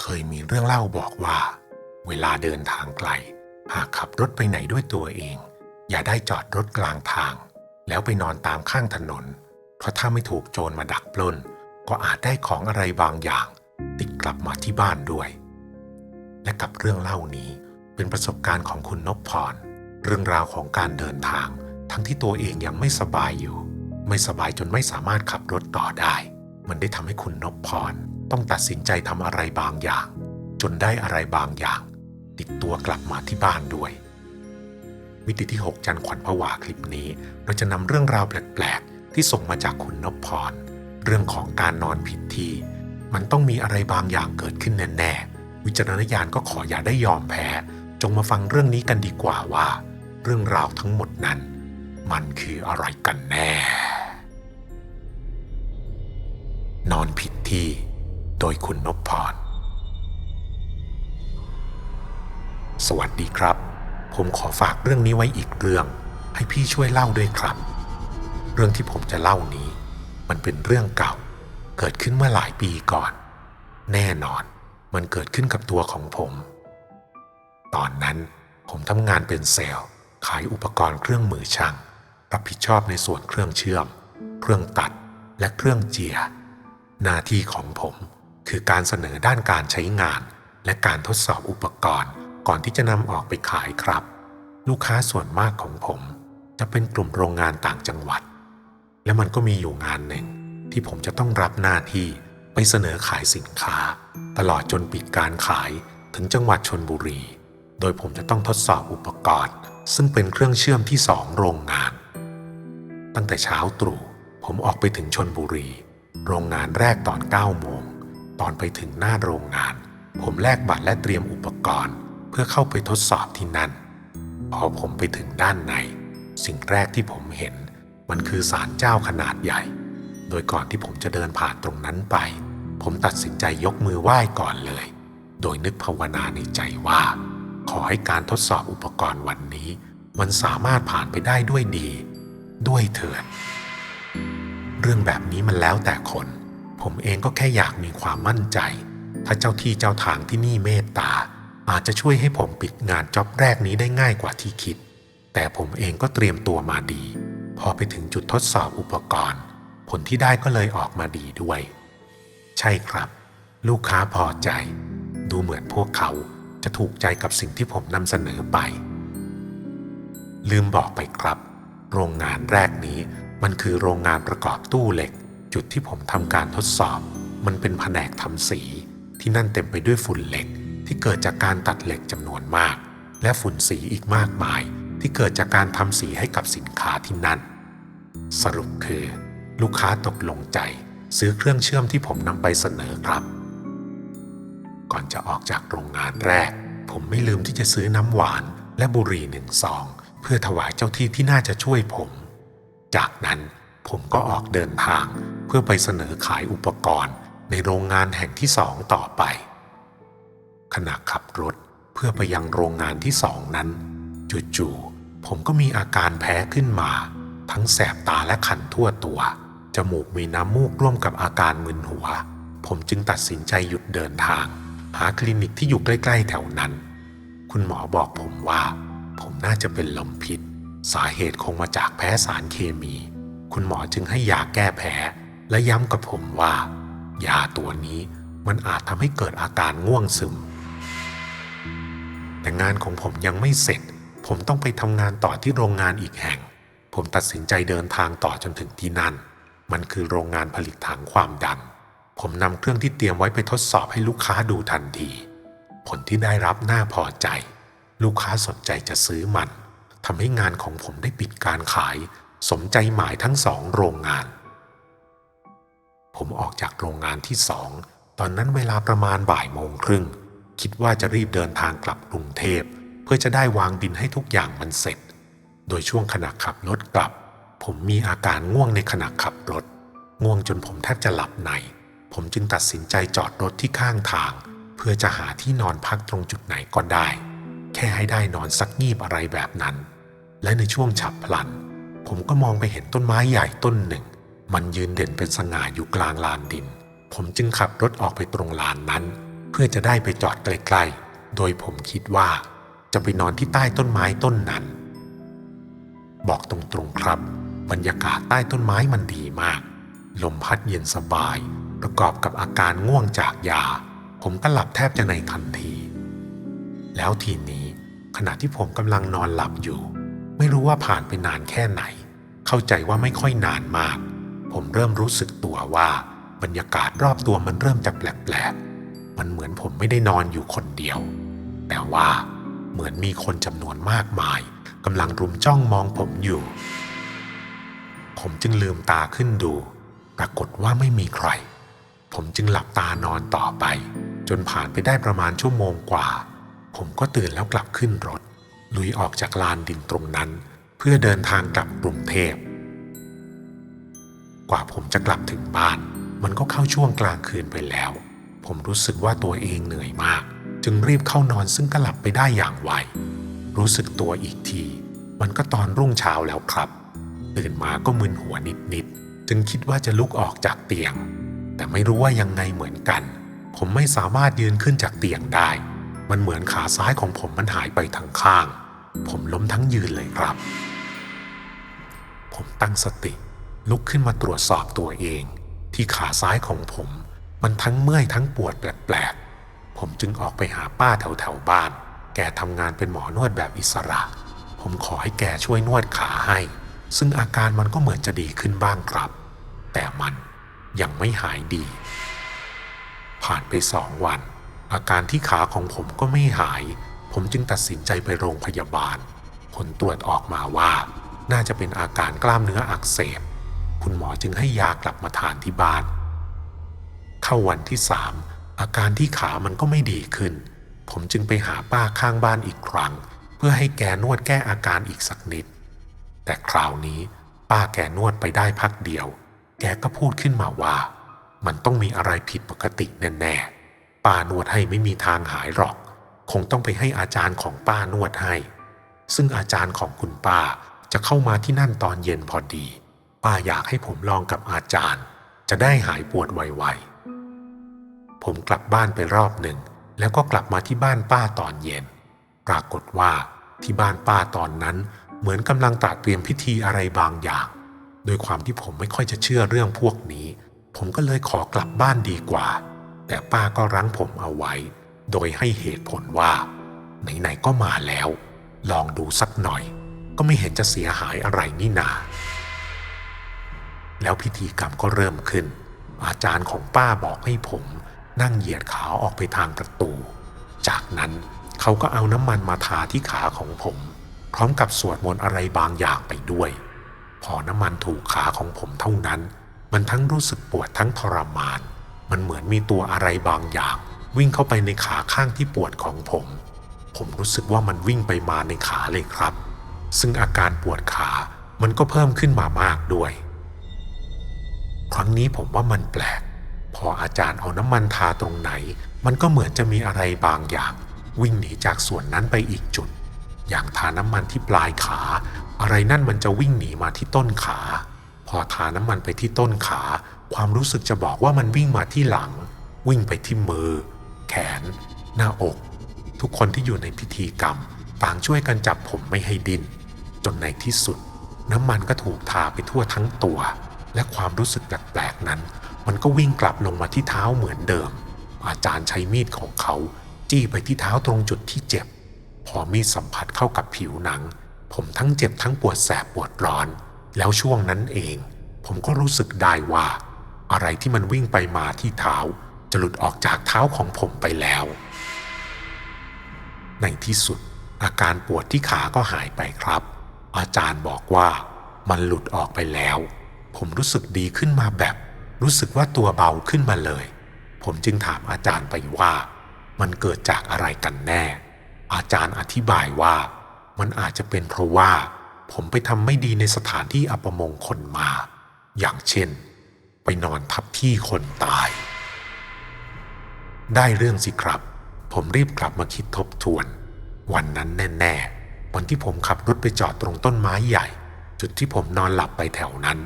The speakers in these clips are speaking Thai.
เคยมีเรื่องเล่าบอกว่า เวลาเดินทางไกล หากขับรถไปไหนด้วยตัวเอง อย่าได้จอดรถกลางทาง แล้วไปนอนตามข้างถนน เพราะถ้าไม่ถูกโจรมาดักปล้น ก็อาจได้ของอะไรบางอย่าง ติดกลับมาที่บ้านด้วย และกับเรื่องเล่านี้เป็นประสบการณ์ของคุณนพพร เรื่องราวของการเดินทาง ทั้งที่ตัวเองยังไม่สบายอยู่ ไม่สบายจนไม่สามารถขับรถต่อได้ มันได้ทำให้คุณนพพร ต้องตัดสินใจทำอะไรบางอย่าง จนได้อะไรบางอย่าง ติดตัวกลับมาที่บ้านด้วย มิติที่ 6 จันขวัญผวาคลิปนี้ เราจะนำเรื่องราวแปลกๆ ที่ส่งมาจากคุณนพพร เรื่องของการนอนผิดที่ มันต้องมีอะไรบางอย่างเกิดขึ้นแน่ๆ วิจารณญาณก็ขออย่าได้ยอมแพ้ จงมาฟังเรื่องนี้กันดีกว่าว่า เรื่องราวทั้งหมดนั้น มันคืออะไรกันแน่ นอนผิดที่ โดยคุณนพพร สวัสดีครับ ผมขอฝากเรื่องนี้ไว้อีกเรื่อง ให้พี่ช่วยเล่าด้วยครับ เรื่องที่ผมจะเล่านี้ มันเป็นเรื่องเก่า เกิดขึ้นเมื่อหลายปีก่อน แน่นอนมันเกิดขึ้นกับตัวของผม ตอนนั้นผมทำงานเป็นเซลล์ ขายอุปกรณ์เครื่องมือช่าง รับผิดชอบในส่วนเครื่องเชื่อม เครื่องตัดและเครื่องเจีย หน้าที่ของผม คือการเสนอด้านการใช้งาน และการทดสอบอุปกรณ์ ก่อนที่จะนำออกไปขายครับ ลูกค้าส่วนมากของผม จะเป็นกลุ่มโรงงานต่างจังหวัด และมันก็มีอยู่งานหนึ่ง ที่ผมจะต้องรับหน้าที่ไปเสนอขายสินค้า ตลอดจนปิดการขายถึงจังหวัดชนบุรี โดยผมจะต้องทดสอบอุปกรณ์ ซึ่งเป็นเครื่องเชื่อมที่สองโรงงาน ตั้งแต่เช้าตรู่ผมออกไปถึงชนบุรี โรงงานแรกตอน9โมง ตอนไปถึงหน้าโรงงาน ผมแลกบัตรและเตรียมอุปกรณ์ เพื่อเข้าไปทดสอบที่นั่น พอผมไปถึงด้านใน สิ่งแรกที่ผมเห็น มันคือศาลเจ้าขนาดใหญ่ โดยก่อนที่ผมจะเดินผ่านตรงนั้นไป ผมตัดสินใจยกมือไหว้ก่อนเลย โดยนึกภาวนาในใจว่า ขอให้การทดสอบอุปกรณ์วันนี้ มันสามารถผ่านไปได้ด้วยดี ด้วยเถิดเรื่องแบบนี้มันแล้วแต่คน ผมเองก็แค่อยากมีความมั่นใจ ถ้าเจ้าที่เจ้าทางที่นี่เมตตา อาจจะช่วยให้ผมปิดงานจ็อบแรกนี้ได้ง่ายกว่าที่คิด แต่ผมเองก็เตรียมตัวมาดี พอไปถึงจุดทดสอบอุปกรณ์ ผลที่ได้ก็เลยออกมาดีด้วย ใช่ครับ ลูกค้าพอใจ ดูเหมือนพวกเขาจะถูกใจกับสิ่งที่ผมนำเสนอไป ลืมบอกไปครับ โรงงานแรกนี้มันคือโรงงานประกอบตู้เหล็ก จุดที่ผมทำการทดสอบ มันเป็นแผนกทำสี ที่นั่นเต็มไปด้วยฝุ่นเหล็ก ที่เกิดจากการตัดเหล็กจำนวนมาก และฝุ่นสีอีกมากมาย ที่เกิดจากการทำสีให้กับสินค้าที่นั่น สรุปคือ ลูกค้าตกลงใจ ซื้อเครื่องเชื่อมที่ผมนำไปเสนอครับ ก่อนจะออกจากโรงงานแรก ผมไม่ลืมที่จะซื้อน้ำหวาน และบุหรี่หนึ่งซอง เพื่อถวายเจ้าที่ที่น่าจะช่วยผม จากนั้น ผมก็ออกเดินทางเพื่อไปเสนอขายอุปกรณ์ในโรงงานแห่งที่สองต่อไป ขณะขับรถเพื่อไปยังโรงงานที่สองนั้น จู่ๆผมก็มีอาการแพ้ขึ้นมา ทั้งแสบตาและคันทั่วตัว จมูกมีน้ำมูกร่วมกับอาการมึนหัว ผมจึงตัดสินใจหยุดเดินทาง หาคลินิกที่อยู่ใกล้ ๆ แถวนั้น คุณหมอบอกผมว่า ผมน่าจะเป็นลมพิษ สาเหตุคงมาจากแพ้สารเคมี คุณหมอจึงให้ยาแก้แพ้ และย้ำกับผมว่า ยาตัวนี้มันอาจทำให้เกิดอาการง่วงซึม แต่งานของผมยังไม่เสร็จ ผมต้องไปทำงานต่อที่โรงงานอีกแห่ง ผมตัดสินใจเดินทางต่อจนถึงที่นั่น มันคือโรงงานผลิตถังความดัน ผมนำเครื่องที่เตรียมไว้ไปทดสอบให้ลูกค้าดูทันที ผลที่ได้รับน่าพอใจ ลูกค้าสนใจจะซื้อมันทำให้งานของผมได้ปิดการขาย สมใจหมายทั้งสองโรงงาน ผมออกจากโรงงานที่สอง ตอนนั้นเวลาประมาณบ่ายโมงครึ่ง คิดว่าจะรีบเดินทางกลับกรุงเทพ เพื่อจะได้วางบินให้ทุกอย่างมันเสร็จ โดยช่วงขณะขับรถกลับ ผมมีอาการง่วงในขณะขับรถ ง่วงจนผมแทบจะหลับใน ผมจึงตัดสินใจจอดรถที่ข้างทาง เพื่อจะหาที่นอนพักตรงจุดไหนก็ได้ แค่ให้ได้นอนสักงีบอะไรแบบนั้น และในช่วงฉับพลัน ผมก็มองไปเห็นต้นไม้ใหญ่ต้นหนึ่ง มันยืนเด่นเป็นสง่าอยู่กลางลานดิน ผมจึงขับรถออกไปตรงลานนั้นพพื่อจะได้ไปจอดใกล้ๆโดยผมคิดว่า จะไปนอนที่ใต้ต้นไม้ต้นนั้น บอกตรงๆครับ บรรยากาศใต้ต้นไม้มันดีมาก ลมพัดเย็นสบาย ประกอบกับอาการง่วงจากยา ผมก็หลับแทบจะในทันที แล้วทีนี้ขณะที่ผมกำลังนอนหลับอยู่ ไม่รู้ว่าผ่านไปนานแค่ไหน เข้าใจว่าไม่ค่อยนานมาก ผมเริ่มรู้สึกตัวว่าบรรยากาศรอบตัวมันเริ่มจะแปลกๆ มันเหมือนผมไม่ได้นอนอยู่คนเดียว แต่ว่าเหมือนมีคนจำนวนมากมายกำลังรุมจ้องมองผมอยู่ ผมจึงลืมตาขึ้นดู ปรากฏว่าไม่มีใคร ผมจึงหลับตานอนต่อไป จนผ่านไปได้ประมาณชั่วโมงกว่า ผมก็ตื่นแล้วกลับขึ้นรถ ลุยออกจากลานดินตรงนั้น เพื่อเดินทางกลับกรุงเทพ กว่าผมจะกลับถึงบ้าน มันก็เข้าช่วงกลางคืนไปแล้ว ผมรู้สึกว่าตัวเองเหนื่อยมาก จึงรีบเข้านอนซึ่งก็หลับไปได้อย่างไว รู้สึกตัวอีกที มันก็ตอนรุ่งเช้าแล้วครับตื่นมาก็มึนหัวนิดๆ จึงคิดว่าจะลุกออกจากเตียง แต่ไม่รู้ว่ายังไงเหมือนกัน ผมไม่สามารถยืนขึ้นจากเตียงได้ มันเหมือนขาซ้ายของผมมันหายไปทั้งข้าง ผมล้มทั้งยืนเลยครับ ผมตั้งสติ ลุกขึ้นมาตรวจสอบตัวเอง ที่ขาซ้ายของผม มันทั้งเมื่อยทั้งปวดแปลกๆ ผมจึงออกไปหาป้าแถวๆบ้าน แกทำงานเป็นหมอนวดแบบอิสระ ผมขอให้แกช่วยนวดขาให้ ซึ่งอาการมันก็เหมือนจะดีขึ้นบ้างครับ แต่มันยังไม่หายดี ผ่านไปสองวัน อาการที่ขาของผมก็ไม่หาย ผมจึงตัดสินใจไปโรงพยาบาล ผลตรวจออกมาว่า น่าจะเป็นอาการกล้ามเนื้ออักเสบ คุณหมอจึงให้ยากลับมาทานที่บ้าน เข้าวันที่สามอาการที่ขามันก็ไม่ดีขึ้น ผมจึงไปหาป้าข้างบ้านอีกครั้ง เพื่อให้แกนวดแก้อาการอีกสักนิด แต่คราวนี้ป้าแกนวดไปได้พักเดียว แกก็พูดขึ้นมาว่า มันต้องมีอะไรผิดปกติแน่ๆป้านวดให้ไม่มีทางหายหรอก คงต้องไปให้อาจารย์ของป้านวดให้ ซึ่งอาจารย์ของคุณป้าจะเข้ามาที่นั่นตอนเย็นพอดี ป้าอยากให้ผมลองกับอาจารย์ จะได้หายปวดไวๆ ผมกลับบ้านไปรอบหนึ่ง แล้วก็กลับมาที่บ้านป้าตอนเย็น ปรากฏว่าที่บ้านป้าตอนนั้นเหมือนกำลังตระเตรียมพิธีอะไรบางอย่าง โดยความที่ผมไม่ค่อยจะเชื่อเรื่องพวกนี้ ผมก็เลยขอกลับบ้านดีกว่า แต่ป้าก็รั้งผมเอาไว้ โดยให้เหตุผลว่า ไหนๆก็มาแล้ว ลองดูสักหน่อย ก็ไม่เห็นจะเสียหายอะไรนี่นา แล้วพิธีกรรมก็เริ่มขึ้น อาจารย์ของป้าบอกให้ผม นั่งเหยียดขาออกไปทางประตู จากนั้นเขาก็เอาน้ำมันมาทาที่ขาของผม พร้อมกับสวดมนต์อะไรบางอย่างไปด้วย พอน้ำมันถูกขาของผมเท่านั้น มันทั้งรู้สึกปวดทั้งทรมาน มันเหมือนมีตัวอะไรบางอย่าง วิ่งเข้าไปในขาข้างที่ปวดของผม ผมรู้สึกว่ามันวิ่งไปมาในขาเลยครับ ซึ่งอาการปวดขามันก็เพิ่มขึ้นมามากด้วย ครั้งนี้ผมว่ามันแปลก พออาจารย์เอาน้ำมันทาตรงไหน มันก็เหมือนจะมีอะไรบางอย่าง วิ่งหนีจากส่วนนั้นไปอีกจุด อย่างทาน้ำมันที่ปลายขา อะไรนั่นมันจะวิ่งหนีมาที่ต้นขา พอทาน้ำมันไปที่ต้นขา ความรู้สึกจะบอกว่ามันวิ่งมาที่หลัง วิ่งไปที่มือ แขน หน้าอก ทุกคนที่อยู่ในพิธีกรรมต่างช่วยกันจับผมไม่ให้ดิน้นจนในที่สุด น้ำมันก็ถูกทาไปทั่วทั้งตัว และความรู้สึกแปลกๆนั้น มันก็วิ่งกลับลงมาที่เท้าเหมือนเดิม อาจารย์ใช้มีดของเขา จี้ไปที่เท้าตรงจุดที่เจ็บ พอมีดสัมผัสเข้ากับผิวหนัง ผมทั้งเจ็บทั้งปวดแสบปวดร้อน แล้วช่วงนั้นเอง ผมก็รู้สึกได้ว่า อะไรที่มันวิ่งไปมาที่เท้า จะหลุดออกจากเท้าของผมไปแล้ว ในที่สุดอาการปวดที่ขาก็หายไปครับ อาจารย์บอกว่ามันหลุดออกไปแล้ว ผมรู้สึกดีขึ้นมาแบบ รู้สึกว่าตัวเบาขึ้นมาเลย ผมจึงถามอาจารย์ไปว่า มันเกิดจากอะไรกันแน่ อาจารย์อธิบายว่า มันอาจจะเป็นเพราะว่า ผมไปทำไม่ดีในสถานที่อัปมงคลมา อย่างเช่น ไปนอนทับที่คนตาย ได้เรื่องสิครับ ผมรีบกลับมาคิดทบทวน วันนั้นแน่ๆ วันที่ผมขับรถไปจอดตรงต้นไม้ใหญ่ จุดที่ผมนอนหลับไปแถวนั้น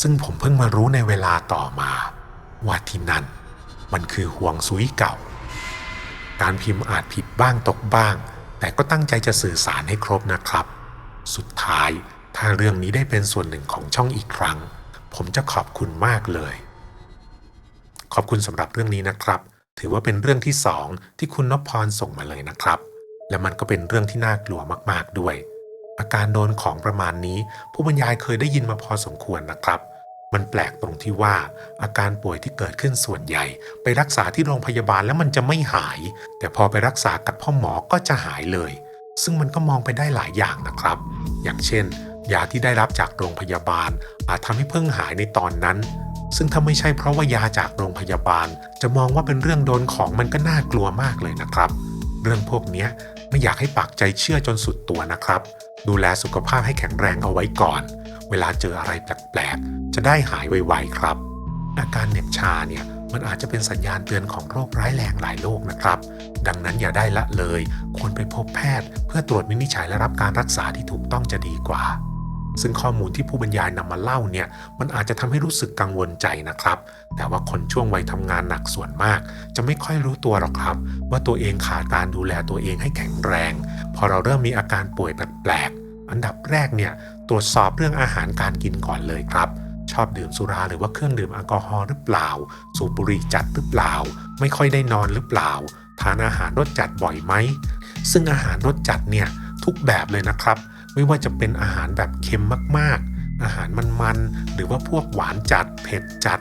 ซึ่งผมเพิ่งมารู้ในเวลาต่อมา ว่าที่นั่น มันคือห่วงซุยเก่า การพิมพ์อาจผิดบ้างตกบ้าง แต่ก็ตั้งใจจะสื่อสารให้ครบนะครับ สุดท้ายถ้าเรื่องนี้ได้เป็นส่วนหนึ่งของช่องอีกครั้ง ผมจะขอบคุณมากเลย ขอบคุณสำหรับเรื่องนี้นะครับ ถือว่าเป็นเรื่องที่สองที่คุณนพพรส่งมาเลยนะครับ และมันก็เป็นเรื่องที่น่ากลัวมาก ๆด้วย อาการโดนของประมาณนี้ ผู้บรรยายเคยได้ยินมาพอสมควรนะครับ มันแปลกตรงที่ว่า อาการป่วยที่เกิดขึ้นส่วนใหญ่ ไปรักษาที่โรงพยาบาลแล้วมันจะไม่หาย แต่พอไปรักษากับพ่อหมอก็จะหายเลย ซึ่งมันก็มองไปได้หลายอย่างนะครับ อย่างเช่นยาที่ได้รับจากโรงพยาบาลอาจทำให้เพิ่งหายในตอนนั้น ซึ่งถ้าไม่ใช่เพราะว่ายาจากโรงพยาบาล จะมองว่าเป็นเรื่องโดนของมันก็น่ากลัวมากเลยนะครับ เรื่องพวกนี้ไม่อยากให้ปักใจเชื่อจนสุดตัวนะครับ ดูแลสุขภาพให้แข็งแรงเอาไว้ก่อน เวลาเจออะไรแปลกๆ จะได้หายไวๆครับ อาการเหน็บชาเนี่ยมันอาจจะเป็นสัญญาณเตือนของโรคร้ายแรงหลายโรคนะครับ ดังนั้นอย่าได้ละเลย ควรไปพบแพทย์ เพื่อตรวจวินิจฉัยและรับการรักษาที่ถูกต้องจะดีกว่า ซึ่งข้อมูลที่ผู้บรรยายนำมาเล่าเนี่ยมันอาจจะทำให้รู้สึกกังวลใจนะครับ แต่ว่าคนช่วงวัยทำงานหนักส่วนมาก จะไม่ค่อยรู้ตัวหรอกครับ ว่าตัวเองขาดการดูแลตัวเองให้แข็งแรง พอเราเริ่มมีอาการป่วยแปลกๆอันดับแรกเนี่ยตรวจสอบเรื่องอาหารการกินก่อนเลยครับ ชอบดื่มสุราหรือว่าเครื่องดื่มแอลกอฮอล์หรือเปล่า สูบบุหรี่จัดหรือเปล่า ไม่ค่อยได้นอนหรือเปล่า ทานอาหารรสจัดบ่อยไหมซึ่งอาหารรสจัดเนี่ยทุกแบบเลยนะครับ ไม่ว่าจะเป็นอาหารแบบเค็มมากๆ อาหารมันๆ หรือว่าพวกหวานจัด เผ็ดจัด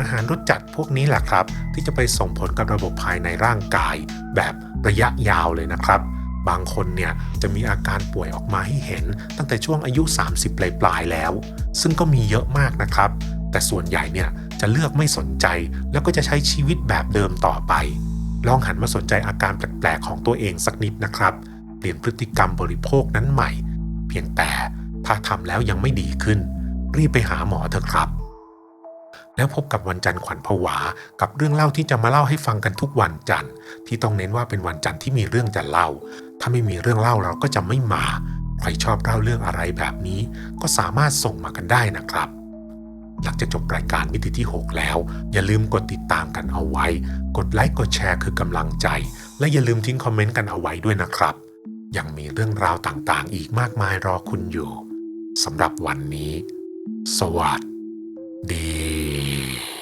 อาหารรสจัดพวกนี้แหละครับ ที่จะไปส่งผลกับระบบภายในร่างกาย แบบระยะยาวเลยนะครับ บางคนเนี่ยจะมีอาการป่วยออกมาให้เห็น ตั้งแต่ช่วงอายุ 30 ปลายปลายๆแล้ว ซึ่งก็มีเยอะมากนะครับ แต่ส่วนใหญ่เนี่ยจะเลือกไม่สนใจ แล้วก็จะใช้ชีวิตแบบเดิมต่อไป ลองหันมาสนใจอาการแปลกๆของตัวเองสักนิดนะครับ เปลี่ยนพฤติกรรมบริโภคนั้นใหม่ เพียงแต่ถ้าทำแล้วยังไม่ดีขึ้น รีบไปหาหมอเถอะครับ แล้วพบกับวันจันทร์ขวัญผวา กับเรื่องเล่าที่จะมาเล่าให้ฟังกันทุกวันจันทร์ ที่ต้องเน้นว่าเป็นวันจันทร์ที่มีเรื่องจะเล่า ถ้าไม่มีเรื่องเล่าเราก็จะไม่มา ใครชอบเล่าเรื่องอะไรแบบนี้ ก็สามารถส่งมากันได้นะครับหลังจากจบรายการมิติที่ 6 แล้ว อย่าลืมกดติดตามกันเอาไว้ กดไลค์กดแชร์คือกำลังใจ และอย่าลืมทิ้งคอมเมนต์กันเอาไว้ด้วยนะครับ ยังมีเรื่องราวต่างๆ อีกมากมายรอคุณอยู่สำหรับวันนี้ สวัสดี